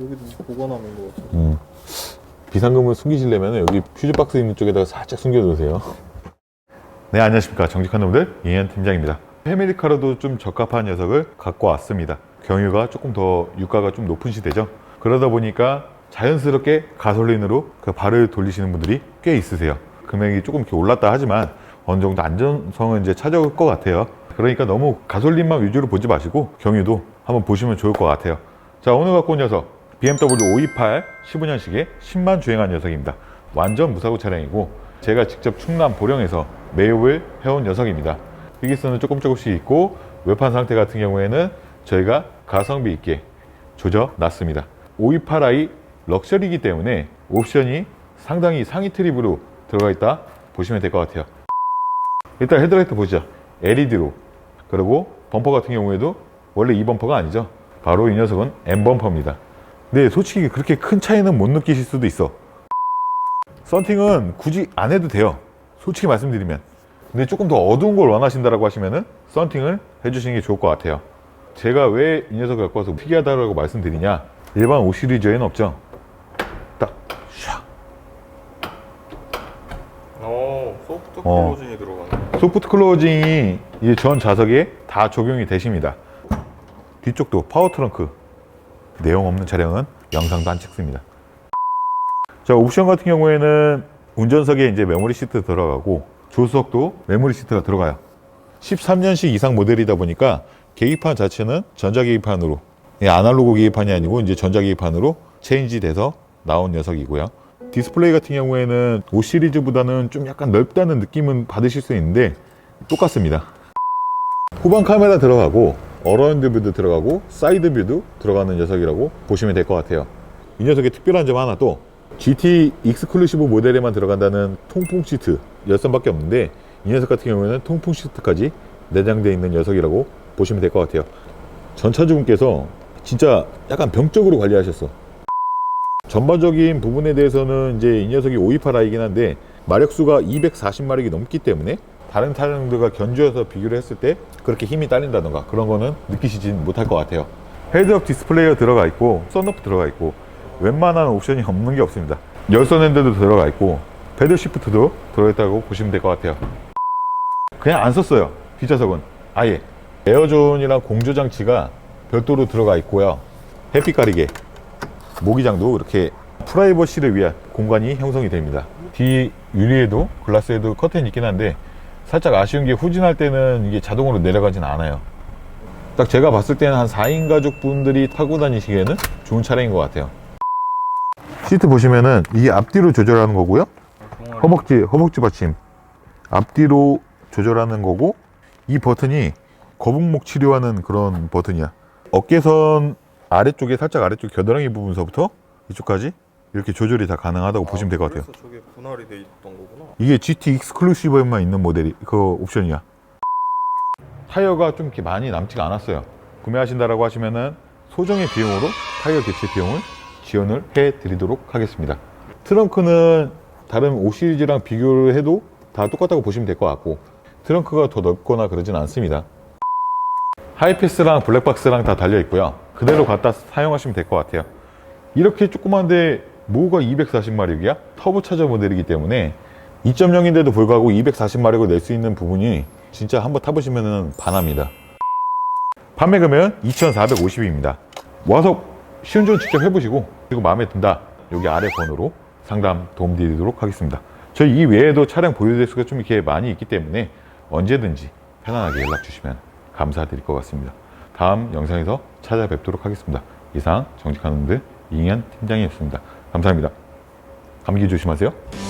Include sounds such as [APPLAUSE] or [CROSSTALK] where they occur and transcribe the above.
여기도 보관하는 거 같아. 음. 비상금을 숨기시려면 여기 퓨즈박스 있는 쪽에다가 살짝 숨겨두세요. [LAUGHS] 네, 안녕하십니까. 정직한 놈들 이현 팀장입니다. 패밀리카로도 좀 적합한 녀석을 갖고 왔습니다. 경유가 조금 더 유가가 좀 높은 시대죠. 그러다 보니까 자연스럽게 가솔린으로 그 발을 돌리시는 분들이 꽤 있으세요. 금액이 조금 이렇게 올랐다 하지만 어느 정도 안전성은 이제 찾아올 것 같아요. 그러니까 너무 가솔린만 위주로 보지 마시고 경유도 한번 보시면 좋을 것 같아요. 자, 오늘 갖고 온 녀석 BMW 528 15년식의 10만 주행한 녀석입니다. 완전 무사고 차량이고 제가 직접 충남 보령에서 매입을 해온 녀석입니다. 히기스는 조금 조금씩 있고 외판 상태 같은 경우에는 저희가 가성비 있게 조져 놨습니다. 528i 럭셔리이기 때문에 옵션이 상당히 상위 트립으로 들어가 있다 보시면 될 것 같아요. 일단 헤드라이트 보시죠. LED로 그리고 범퍼 같은 경우에도 원래 이 범퍼가 아니죠. 바로 이 녀석은 M 범퍼입니다. 근데 솔직히 그렇게 큰 차이는 못 느끼실 수도 있어. 썬팅은 굳이 안 해도 돼요. 솔직히 말씀드리면. 근데 조금 더 어두운 걸 원하신다라고 하시면은 썬팅을 해주시는 게 좋을 것 같아요. 제가 왜 이 녀석을 갖고 와서 특이하다라고 말씀드리냐? 일반 5 시리즈에는 없죠. 딱, 샥. 어, 소프트 어. 클로징이 들어가네. 소프트 클로징이 이전 좌석에 다 적용이 되십니다. 뒤쪽도 파워 트렁크 내용 없는 차량은 영상도 안 찍습니다. 자 옵션 같은 경우에는 운전석에 이제 메모리 시트 들어가고 조수석도 메모리 시트가 들어가요. 13년식 이상 모델이다 보니까 계기판 자체는 전자 계기판으로 예, 아날로그 계기판이 아니고 이제 전자 계기판으로 체인지 돼서 나온 녀석이고요. 디스플레이 같은 경우에는 5 시리즈보다는 좀 약간 넓다는 느낌은 받으실 수 있는데 똑같습니다. 후방 카메라 들어가고 어라운드 뷰도 들어가고 사이드 뷰도 들어가는 녀석이라고 보시면 될 것 같아요. 이 녀석의 특별한 점 하나 또 GT 익스클루시브 모델에만 들어간다는 통풍 시트 열선밖에 없는데 이 녀석 같은 경우에는 통풍 시트까지 내장되어 있는 녀석이라고 보시면 될 것 같아요. 전 차주분께서 진짜 약간 병적으로 관리하셨어. 전반적인 부분에 대해서는 이제 이 녀석이 528i이긴 한데 마력수가 240마력이 넘기 때문에 다른 차량들과 견주어서 비교를 했을 때 그렇게 힘이 딸린다던가 그런 거는 느끼시진 못할 것 같아요. 헤드업 디스플레이가 들어가 있고 썬루프 들어가 있고 웬만한 옵션이 없는 게 없습니다. 열선 핸들도 들어가 있고 패들 시프트도 들어있다고 보시면 될 것 같아요. 그냥 안 썼어요. 뒷좌석은 아예 에어존이랑 공조 장치가 별도로 들어가 있고요. 햇빛 가리개, 모기장도 이렇게 프라이버시를 위한 공간이 형성이 됩니다. 뒤 유리에도 글라스에도 커튼이 있긴 한데 살짝 아쉬운 게 후진할 때는 이게 자동으로 내려가진 않아요. 딱 제가 봤을 때는 한 4인 가족 분들이 타고 다니시기에는 좋은 차량인 것 같아요. 시트 보시면은 이게 앞뒤로 조절하는 거고요. 허벅지, 허벅지 받침. 앞뒤로 조절하는 거고, 이 버튼이 거북목 치료하는 그런 버튼이야. 어깨선 아래쪽에 살짝 아래쪽 겨드랑이 부분서부터 이쪽까지 이렇게 조절이 다 가능하다고 보시면 될 것 같아요. 그래서 저게 분할이 돼 있던 거구나. 이게 GT 익스클루시브에만 있는 모델이 그 옵션이야. 타이어가 좀 이렇게 많이 남지가 않았어요. 구매하신다라고 하시면은 소정의 비용으로 타이어 교체 비용을 지원을 해 드리도록 하겠습니다. 트렁크는 다른 5 시리즈랑 비교를 해도 다 똑같다고 보시면 될 것 같고 트렁크가 더 넓거나 그러진 않습니다. 하이패스랑 블랙박스랑 다 달려 있고요. 그대로 갖다 사용하시면 될 것 같아요. 이렇게 조그만데 뭐가 240마력이야? 터보차저 모델이기 때문에 2.0인데도 불구하고 240마력을 낼 수 있는 부분이 진짜 한번 타보시면 반합니다. 판매 금액은 2,450입니다. 와서 시운전 직접 해보시고 그리고 마음에 든다 여기 아래 번호로 상담 도움 드리도록 하겠습니다. 저희 이 외에도 차량 보유 대수가 좀 이렇게 많이 있기 때문에 언제든지 편안하게 연락 주시면 감사드릴 것 같습니다. 다음 영상에서 찾아뵙도록 하겠습니다. 이상 정직한 분들 이인현 팀장이었습니다. 감사합니다. 감기 조심하세요.